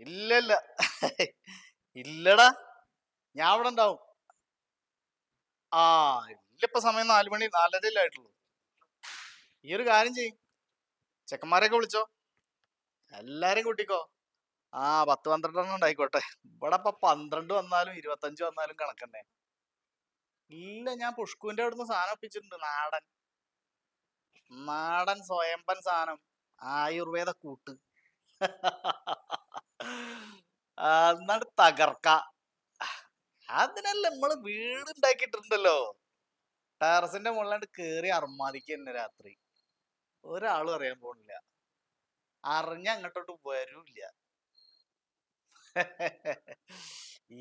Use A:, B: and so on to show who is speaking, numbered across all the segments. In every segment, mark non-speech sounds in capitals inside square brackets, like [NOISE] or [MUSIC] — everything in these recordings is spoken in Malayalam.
A: ഇല്ല ഇല്ല ഇല്ലടാ. ഞാൻ അവിടെ ഉണ്ടാവും. ആ ഇല്ലിപ്പോ സമയം നാല് മണി നാലരയല്ലേ ആയിട്ടുള്ളൂ. ഈ ഒരു കാര്യം ചെയ്യും. ചെക്കന്മാരെയൊക്കെ വിളിച്ചോ. എല്ലാരും കൂട്ടിക്കോ. ആ പത്ത് പന്ത്രണ്ടെണ്ണം ഉണ്ടായിക്കോട്ടെ. ഇവിടെ ഇപ്പൊ പന്ത്രണ്ട് വന്നാലും ഇരുപത്തഞ്ച് വന്നാലും കണക്കന്നെ. ഇല്ല ഞാൻ പുഷ്കുവിന്റെ അവിടുന്ന് സാധനം ഒപ്പിച്ചിട്ടുണ്ട് നാടൻ. നാടൻ സ്വയംപൻ സാധനം. ആയുർവേദ കൂട്ട്. [LAUGHS] എന്നാണ് തകർക്ക. അതിനല്ല നമ്മൾ വീട് ഉണ്ടാക്കിയിട്ടുണ്ടല്ലോ ടെറസിന്റെ മുകളിലാണ്ട് കേറി അർമാദിക്ക് തന്നെ രാത്രി. ഒരാളും അറിയാൻ പോണില്ല. അറിഞ്ഞ അങ്ങോട്ടോട്ട് വരൂല്ല.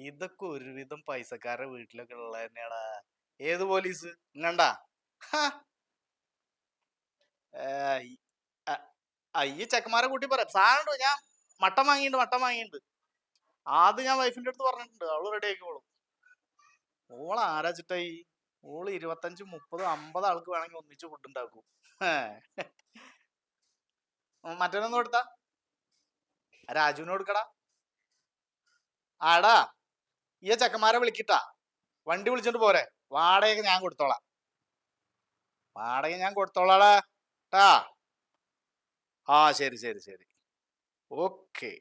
A: ഇതൊക്കെ ഒരുവിധം പൈസക്കാരുടെ വീട്ടിലൊക്കെ ഉള്ള തന്നെയാടാ ഏത് പോലീസ്? ഇങ്ങണ്ടാ? അയ്യ ചെക്കന്മാരെ കൂട്ടി പറയാം. സാധനം ഞാൻ മട്ടം വാങ്ങിയിട്ടുണ്ട് മട്ടം വാങ്ങിയിട്ടുണ്ട് അത് ഞാൻ വൈഫിന്റെ അടുത്ത് പറഞ്ഞിട്ടുണ്ട്. അവൾ റെഡി ആക്കിക്കോളും ഓൾ ആരാച്ചിട്ടായി ഓൾ ഇരുപത്തഞ്ച് മുപ്പത് അമ്പത് ആൾക്ക് വേണമെങ്കിൽ ഒന്നിച്ച് ഫുഡ് ഉണ്ടാക്കും. മറ്റൊന്നും കൊടുത്താ? രാജുവിന് കൊടുക്കടാ. ആടാ ഈ ചെക്കന്മാരെ വിളിക്കിട്ടാ. വണ്ടി വിളിച്ചോണ്ട് പോരെ. വാടക ഞാൻ കൊടുത്തോളാം. വാടക ഞാൻ കൊടുത്തോളാടാ. ട്ടാ. ആ ശരി ശരി ശരി. ഓക്കെ.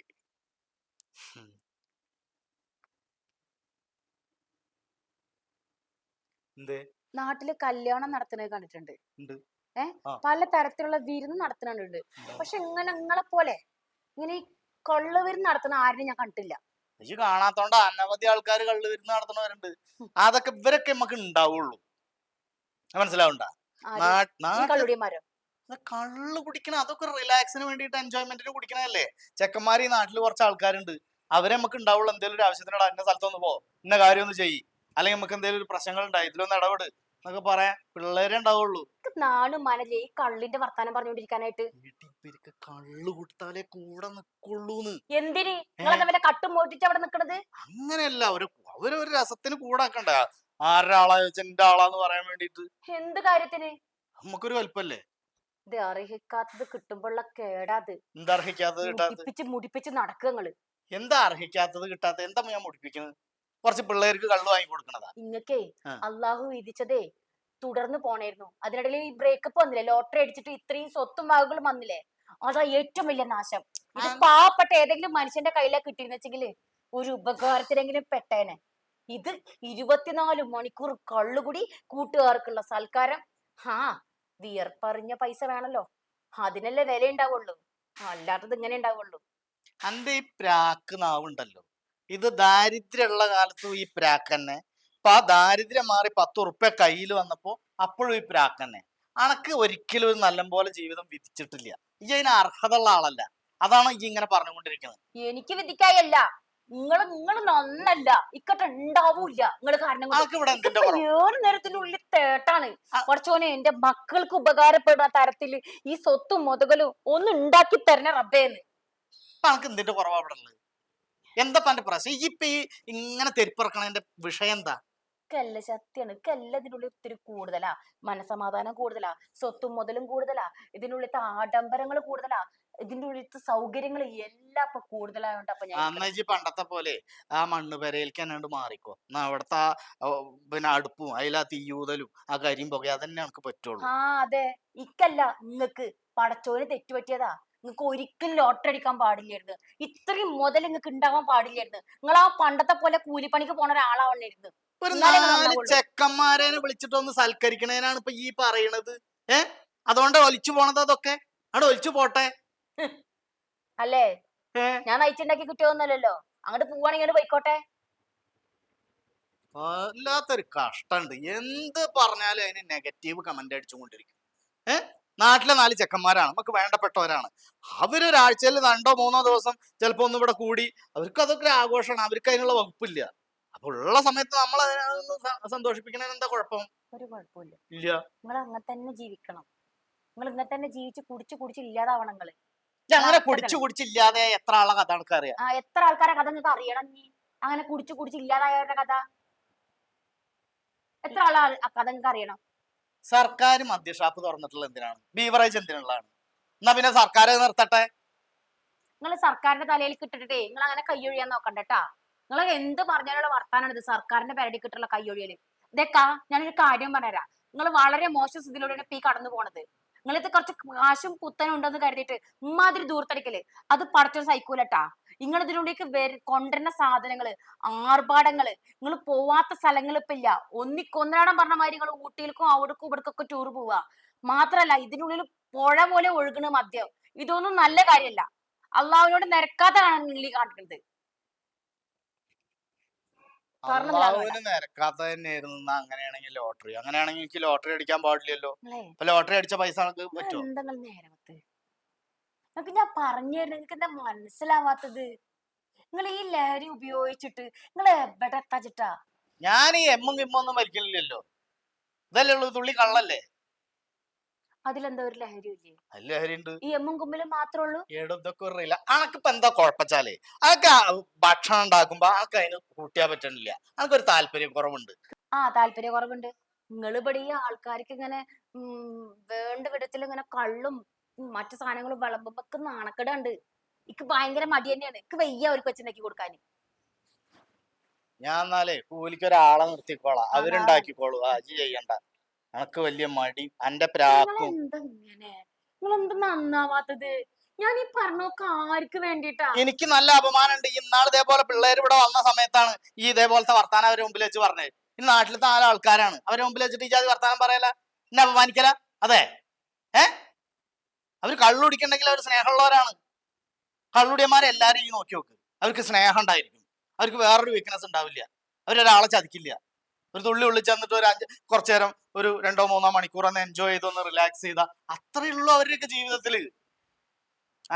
B: നാട്ടിൽ കല്യാണം നടത്തുന്നത് കണ്ടിട്ടുണ്ട്.
A: ഉണ്ട്.
B: ഏ? പല തരത്തിലുള്ള വിരുന്ന് നടത്തുന്നുണ്ട്. പക്ഷെ ഇങ്ങനെ നിങ്ങളെ പോലെ ഇങ്ങനെ ഈ കൊള്ള വിരുന്ന് നടത്തുന്ന ആരെയും ഞാൻ കണ്ടിട്ടില്ല.
A: ഈ കാണാത്തോണ്ട് അനവധി ആൾക്കാർ കള്ളു വിരുന്ന് നടത്തുന്നവരുണ്ട്. അതൊക്കെ ഇവരൊക്കെ നമുക്ക് ഉണ്ടാവുള്ളൂ മനസ്സിലാവണ്ട? കള്ള് കുടിക്കണ അതൊക്കെ റിലാക്സിന് വേണ്ടിയിട്ട് എൻജോയ്മെന്റിന് കുടിക്കണല്ലേ ചെക്കന്മാർ ഈ നാട്ടിൽ കുറച്ച് ആൾക്കാരുണ്ട്. അവരെ നമുക്ക് ഉണ്ടാവുള്ളൂ എന്തെങ്കിലും ഒരു ആവശ്യത്തിനോട് അന്ന സ്ഥലത്തൊന്ന് പോ. ഇന്ന കാര്യം ഒന്ന് ചെയ്യ്. അല്ലെങ്കിൽ നമുക്ക് എന്തെങ്കിലും ഒരു പ്രശ്നങ്ങൾ ഉണ്ടായി ഇതിലൊന്ന് ഇടപെട് എന്നൊക്കെ പറയാൻ പിള്ളേരെ ഉണ്ടാവുള്ളൂ.
B: നാണും മനല്ലേ ഈ കള്ളിന്റെ വർത്താനം പറഞ്ഞുകൊണ്ടിരിക്കാനായിട്ട്.
A: ഇവർക്ക് കള്ള് കൊടുത്താലേ കൂടെ നിക്കുള്ളൂന്ന്.
B: എന്തിന്? നിങ്ങളെന്താ വല്ല കട്ടും മോട്ടിച്ച് അവിടെ നിക്കണത്?
A: അങ്ങനെയല്ല അവർ അവരൊരു രസത്തിന് കൂടാക്കണ്ട. ആരുടെ ആളാ എന്റെ ആളാന്ന് പറയാൻ വേണ്ടിട്ട്
B: എന്ത് കാര്യത്തിന്?
A: നമുക്കൊരു വലുപ്പല്ലേ?
B: ഇത് അർഹിക്കാത്തത് കിട്ടുമ്പോഴുള്ള കേടാത്
A: എന്താ അർഹിക്കാത്തത് കിട്ടാത്തത്?
B: മുടിപ്പിച്ച് നടക്കുക നിങ്ങൾ.
A: എന്താ അർഹിക്കാത്തത് കിട്ടാത്തത്? എന്താ ഞാൻ മുടിപ്പിക്കുന്നത് കുറച്ച് പിള്ളേർക്ക് കള്ള് വാങ്ങി കൊടുക്കണതാ. നിങ്ങക്കേ.
B: അള്ളാഹു വിധിച്ചതേ തുടർന്ന് പോണായിരുന്നു അതിനിടയിൽ ഈ ബ്രേക്കപ്പ് വന്നില്ലേ? ലോട്ടറി അടിച്ചിട്ട് ഇത്രയും സ്വത്തും വകകളും വന്നില്ലേ? അതാ ഏറ്റവും വലിയ നാശം. ഇത്. പാവപ്പെട്ട ഏതെങ്കിലും മനുഷ്യന്റെ കയ്യിലാ കിട്ടിയിരുന്നെച്ചെങ്കിൽ ഒരു ഉപകാരത്തിനെങ്കിലും പെട്ടേനെ. ഇത് ഇരുപത്തിനാല് മണിക്കൂർ കള്ളുകുടി കൂട്ടുകാർക്കുള്ള സൽക്കാരം. ഹാ വിയർപ്പറിഞ്ഞ പൈസ വേണല്ലോ. അതിനല്ലേ വില ഉണ്ടാവുള്ളൂ അല്ലാത്തത് ഇങ്ങനെ ഉണ്ടാവുള്ളൂ
A: അന്റെ ഈ പ്രാക്ക് നാവുണ്ടല്ലോ. ഇത് ദാരിദ്ര്യമുള്ള കാലത്തും ഈ പ്രാക്കന്നെ അപ്പൊ ആ ദാരിദ്ര്യം മാറി പത്ത് ഉറുപ്പ്യ കയ്യിൽ വന്നപ്പോ അപ്പോഴും ഈ പ്രാക്കന്നെ അനക്ക് അണക്ക് ഒരിക്കലും ഒരു നല്ല പോലെ ജീവിതം വിധിച്ചിട്ടില്ല. ഈ അതിന് അർഹതയുള്ള ആളല്ല. അതാണ് ഈ ഇങ്ങനെ പറഞ്ഞുകൊണ്ടിരിക്കുന്നത്.
B: എനിക്ക് വിധിക്കായല്ല. നിങ്ങൾ നിങ്ങൾ നന്നല്ല. ഇക്കട്ട ഉണ്ടാവൂല്ല. നിങ്ങൾ കാരണം ഏറെ നേരത്തിനുള്ളിൽ തേട്ടാണ്. കുറച്ചോനെ എന്റെ മക്കൾക്ക് ഉപകാരപ്പെടുന്ന തരത്തിൽ ഈ സ്വത്തും മുതകലും ഒന്ന് ഉണ്ടാക്കി തരണ റബ്ബേന്ന്
A: എന്തിന്റെ കുറവാ ഇവിടെ ഉള്ളത്? എന്താ പാന്റെ പ്രശ്നം? ഈ ഇപ്പൊ ഈ ഇങ്ങനെ തെരുപ്പിറക്കണതിന്റെ വിഷയം എന്താ?
B: കല്ല ശക്തിയാണ് കല്ല ഇതിനുള്ളിൽ ഒത്തിരി കൂടുതലാ. മനസമാധാനം കൂടുതലാ. സ്വത്തും മുതലും കൂടുതലാ. ഇതിനുള്ളിലത്തെ ആഡംബരങ്ങൾ കൂടുതലാ. ഇതിന്റെ ഉള്ളിലത്തെ സൗകര്യങ്ങൾ എല്ലാം ഇപ്പൊ കൂടുതലായോണ്ട് അപ്പൊ ഞാൻ
A: അന്നേജി പണ്ടത്തെ പോലെ ആ മണ്ണ് പെരയിലേക്ക് തന്നെ മാറിക്കോ. എന്നാ അവിടത്തെ ആ ഓ, പിന്നെ അടുപ്പും അതിലാ തീയൂതലും ആ കരിയും പുക അതന്നെ നമുക്ക് പറ്റുള്ളൂ.
B: ആ അതെ. ഇക്കല്ല നിങ്ങക്ക് പടച്ചോന് തെറ്റുപറ്റിയതാ. നിങ്ങക്ക് ഒരിക്കലും ലോട്ടറി അടിക്കാൻ പാടില്ലായിരുന്നു. ഇത്രയും മുതൽ നിങ്ങൾക്ക് ഉണ്ടാവാൻ പാടില്ലായിരുന്നു. നിങ്ങൾ ആ പണ്ടത്തെ പോലെ കൂലിപ്പണിക്ക് പോണ ഒരാളാവണ്ടായിരുന്നു
A: ഒരു നാല് ചെക്കന്മാരെ വിളിച്ചിട്ട് ഒന്ന് സൽക്കരിക്കണേനാണ് ഇപ്പൊ ഈ പറയണത്. ഏ? അതുകൊണ്ട് ഒലിച്ചു പോണത് അതൊക്കെ? അവിടെ ഒലിച്ചു പോട്ടെ.
B: അല്ലേ? ഞാൻ നയിച്ചുണ്ടാക്കി കിട്ടിയൊന്നുമല്ലല്ലോ അങ്ങോട്ട് പോവാണെങ്കിൽ പോയിക്കോട്ടെ.
A: വല്ലാത്തൊരു കഷ്ടണ്ട്. എന്ത് പറഞ്ഞാലും അതിന് നെഗറ്റീവ് കമന്റ് അടിച്ചുകൊണ്ടിരിക്കും. ഏ? നാട്ടിലെ നാല് ചെക്കന്മാരാണ് നമുക്ക് വേണ്ടപ്പെട്ടവരാണ്. അവരൊരാഴ്ചയിൽ രണ്ടോ മൂന്നോ ദിവസം ചിലപ്പോൾ ഒന്നും ഇവിടെ കൂടി അവർക്ക് അതൊക്കെ ഒരു ആഘോഷമാണ് അവർക്ക് അതിനുള്ള വകുപ്പില്ല. അപ്പൊ ഉള്ള സമയത്ത് നമ്മൾ അതിനൊന്ന് സന്തോഷിപ്പിക്കണതിന് എന്താ കുഴപ്പം?
B: ഒരു കുഴപ്പമില്ല
A: ഇല്ല.
B: നിങ്ങൾ അങ്ങനെ തന്നെ ജീവിക്കണം. നിങ്ങൾ ഇങ്ങനെ തന്നെ ജീവിച്ച് കുടിച്ച് കുടിച്ച് ഇല്ലാതാവണം
A: നിങ്ങൾ അങ്ങനെ കുടിച്ചു കുടിച്ചില്ലാതെ എത്ര ആളെ കഥ അറിയാം.
B: ആ എത്ര ആൾക്കാരെ കഥ നിങ്ങൾക്ക് അറിയണം നീ അങ്ങനെ കുടിച്ച് കുടിച്ച് ഇല്ലാതായവരുടെ കഥ? എത്ര ആളെ കഥ നിങ്ങൾക്ക് അറിയണം?
A: സർക്കാർ മദ്യഷാപ്പ് തുറന്നിട്ടുള്ള എന്തിനാണ്? ബീവറേജ് എന്തിനുള്ളതാണ്? എന്നാ പിന്നെ സർക്കാർ നിർത്തട്ടെ.
B: നിങ്ങൾ സർക്കാരിന്റെ തലയിൽ കിട്ടിട്ടേ നിങ്ങൾ അങ്ങനെ കൈയൊഴിയാൻ നോക്കണ്ടട്ടാ. നിങ്ങൾ എന്ത് പറഞ്ഞാലുള്ള വർത്താനാണ് ഇത് സർക്കാരിന്റെ പേരടി കിട്ടുള്ള കൈയൊഴിയൽ ഇതേക്കാ ഞാനൊരു കാര്യം പറഞ്ഞുതരാം. നിങ്ങൾ വളരെ മോശം സ്ഥിതിയിലൂടെയാണ് ഇപ്പൊ ഈ കടന്നു പോണത് നിങ്ങളിത് കുറച്ച് കാശും കുത്തനും ഉണ്ടെന്ന് കരുതിയിട്ട് ഇമ്മാതിരി ദൂർത്തടിക്കൽ. അത് പടച്ചൊരു സൈക്കൂലട്ടാ നിങ്ങൾ ഇതിനുള്ളിലേക്ക് വര കൊണ്ടുവരുന്ന സാധനങ്ങൾ ആർഭാടങ്ങൾ നിങ്ങൾ പോവാത്ത സ്ഥലങ്ങൾ ഇപ്പൊ ഇല്ല. ഒന്നിക്കൊന്നരാടം പറഞ്ഞ മാതിരി നിങ്ങൾ ഊട്ടിയിലേക്കും അവിടേക്കും ഇവിടേക്കൊക്കെ ടൂർ പോവാ. മാത്രല്ല ഇതിനുള്ളിൽ പുഴ പോലെ ഒഴുകണ മദ്യം. ഇതൊന്നും നല്ല കാര്യമല്ല അള്ളാഹുവിനോട് നിരക്കാത്തതാണ് നിങ്ങൾ ഈ കാണിക്കുന്നത്
A: നിരക്കാത്ത തന്നെയായിരുന്നു അങ്ങനെയാണെങ്കിൽ ലോട്ടറി. അങ്ങനെയാണെങ്കിൽ എനിക്ക് ലോട്ടറി അടിക്കാൻ പാടില്ലല്ലോ. അപ്പൊ ലോട്ടറി അടിച്ച പൈസ പറ്റുമോ
B: നിങ്ങൾക്ക് ഞാൻ പറഞ്ഞു തരുന്നത് നിങ്ങൾക്ക് എന്താ മനസ്സിലാവാത്തത്? നിങ്ങൾ ഈ ലഹരി ഉപയോഗിച്ചിട്ട് നിങ്ങൾ എവിടെ എത്താച്ചിട്ടാ
A: ഞാൻ ഈ എമ്മും കിമ്മും ഒന്നും വലിക്കലില്ലല്ലോ ഇതല്ലേ ഉള്ളൂ തുള്ളി കള്ളല്ലേ?
B: അതിലെന്താ ഒരു ലഹരി ഇല്ലേ
A: അതിൽ ലഹരി ഉണ്ട്
B: ഈ എമ്മും കുമ്പിലും മാത്രമേ ഉള്ളൂ
A: ഇതൊക്കെ അറിയില്ല. എന്താ കുഴപ്പച്ചാലേ? അതൊക്കെ ആ ഭക്ഷണം ഉണ്ടാക്കുമ്പോ അനക്ക് അതിന് കൂട്ടിയാ പറ്റണില്ല. അനക്കൊരു താല്പര്യം കുറവുണ്ട്.
B: ആ താല്പര്യ കുറവുണ്ട്. നിങ്ങൾ ഇവിടെ ഈ ആൾക്കാർക്ക് ഇങ്ങനെ ഉം, വേണ്ട വിധത്തിൽ ഇങ്ങനെ കള്ളും ഉം, മറ്റു സാധനങ്ങളും വിളമ്പുമ്പോ നാണക്കെടുണ്ട്. എനിക്ക് ഭയങ്കര മടി തന്നെയാണ്. എനിക്ക് വയ്യ ഒരു കൊച്ചിനാക്കി കൊടുക്കാൻ
A: ഞാൻ എന്നാലേ കൂലിക്ക് ഒരാളെ നിർത്തിക്കോളാം. അവരുണ്ടാക്കിക്കോളൂ. ആ ചെയ്യണ്ട. അനക്ക് വലിയ മടി. അന്റെ പ്രാക്കും
B: നന്നാവാത്തത്? ഞാൻ ഈ പറഞ്ഞൊക്കെ ആർക്ക് വേണ്ടിട്ടാ
A: എനിക്ക് നല്ല അപമാനമുണ്ട് ഇന്നാൾ ഇതേപോലെ പിള്ളേർ ഇവിടെ വന്ന സമയത്താണ് ഈ ഇതേപോലത്തെ വർത്താനം അവരെ മുമ്പിൽ വെച്ച് പറഞ്ഞത് ഈ നാട്ടിലത്തെ നാല് ആൾക്കാരാണ്. അവരെ മുമ്പിൽ വെച്ചിട്ട് ഈ ജാതി വർത്താനം പറയല? എന്നെ അപമാനിക്കല? അതെ. ഏ? അവർ കള്ളുടിക്കണ്ടെങ്കിൽ അവർ സ്നേഹമുള്ളവരാണ്. കള്ളുടിയന്മാരെ എല്ലാരും ഈ നോക്കി നോക്ക്. അവർക്ക് സ്നേഹം ഉണ്ടായിരിക്കും. അവർക്ക് വേറൊരു വീക്ക്നെസ് ഉണ്ടാവില്ല. അവരൊരാളെ ചതിക്കില്ല. ഒരു തുള്ളി ഉള്ളിൽ ചെന്നിട്ട് ഒരു അഞ്ച് കുറച്ചു നേരം ഒരു രണ്ടോ മൂന്നോ മണിക്കൂർ ഒന്ന് എൻജോയ് ചെയ്ത് ഒന്ന് റിലാക്സ് ചെയ്ത. അത്രയുള്ളൂ അവരുടെയൊക്കെ ജീവിതത്തിൽ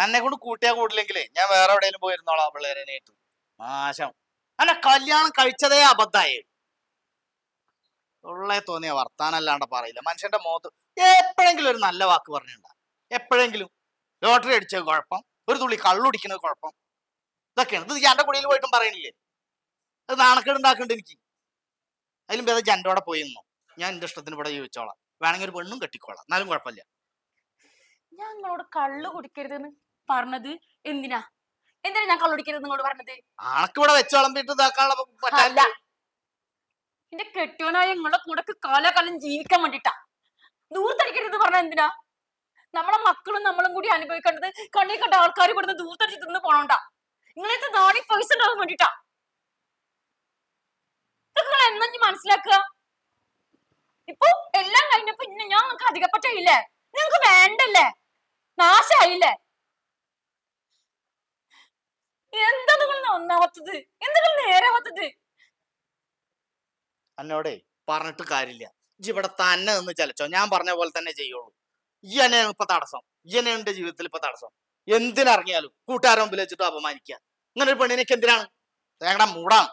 A: എന്നെ കൊണ്ട് കൂട്ടിയാ കൂടില്ലെങ്കിലേ ഞാൻ വേറെ എവിടെയെങ്കിലും പോയിരുന്നോളാം പിള്ളേരനായിട്ട് നാശം. അല്ല കല്യാണം കഴിച്ചതേ അബദ്ധായി. ഉള്ളേ തോന്നിയ വർത്താനല്ലാണ്ട് പറയില്ല. മനുഷ്യന്റെ മുഖത്ത് എപ്പോഴെങ്കിലും ഒരു നല്ല വാക്ക് പറഞ്ഞിട്ടുണ്ടാ. എപ്പോഴെങ്കിലും. ലോട്ടറി അടിച്ചത് കുഴപ്പം. ഒരു തുള്ളി കള്ളുടിക്കുന്നത് കുഴപ്പം. ഇതൊക്കെയാണ്. ഇത് എന്റെ കുടിയിൽ പോയിട്ടും പറയണില്ലേ? അത് നാണക്കേട് ഉണ്ടാക്കുന്നുണ്ട് എനിക്ക്. അതിലും ഭേദം ജന്റെ പോയി നിന്നോ. ഞാൻ എന്റെ ഇഷ്ടത്തിന് ഇവിടെ ജീവിച്ചോളാം. വേണമെങ്കിൽ ഒരു പെണ്ണും കെട്ടിക്കോളാം. എന്നാലും കുഴപ്പമില്ല.
B: ഞാൻ നിങ്ങളോട് കള്ളു കുടിക്കരുതെന്ന് പറഞ്ഞത് എന്തിനാ? എന്തിനാ ഞാൻ കള്ളു കുടിക്കരുത് നിങ്ങളോട് പറഞ്ഞത്?
A: ആണക്ക് ഇവിടെ വെച്ച് വിളമ്പിട്ട് ഇതാക്കാനുള്ള
B: അല്ല.
A: പറ്റാല്ല
B: എന്റെ കെട്ടിയോനായ നിങ്ങളെ കൂടെ കാലാകാലം ജീവിക്കാൻ വേണ്ടിട്ടാ. ദൂർത്തടിക്കരുത് പറഞ്ഞ എന്തിനാ? നമ്മളെ മക്കളും നമ്മളും കൂടി അനുഭവിക്കേണ്ടത് കണ്ണി കണ്ട ആൾക്കാർ ഇവിടുന്ന് ദൂർത്തടിച്ച് തിന്ന് പോണോണ്ടാ. നിങ്ങളെ നാളെ പൈസ ഉണ്ടാകാൻ വേണ്ടിട്ടാ. നിങ്ങൾ എന്നു മനസ്സിലാക്കുക? ഇപ്പൊ എല്ലാം കഴിഞ്ഞപ്പോ ഇന്ന് ഞാൻ നിങ്ങൾക്ക് അധികപ്പറ്റില്ലേ നിങ്ങൾക്ക് വേണ്ടല്ലേ? നാശായില്ലേ? എന്താ നിങ്ങൾ എന്താ നിങ്ങൾ നേരാവാത്തത്
A: അന്നോടെ പറഞ്ഞിട്ട് കാര്യമില്ല. ഇജ്ജ് ഇവിടെ തന്നെ നിന്ന് ചലച്ചോ. ഞാൻ പറഞ്ഞ പോലെ തന്നെ ചെയ്യുള്ളൂ. ഈ തന്നെയാണ് ഇപ്പൊ തടസ്സം. ഈ എന്റെ ജീവിതത്തിൽ ഇപ്പൊ തടസ്സം. എന്തിനിറങ്ങിയാലും കൂട്ടുകാരൻ മുമ്പിൽ വെച്ചിട്ട് അപമാനിക്കുക. ഇങ്ങനെ ഒരു പെണ്ണിനൊക്കെ എന്തിനാണ്? ഞങ്ങളുടെ മൂടാണ്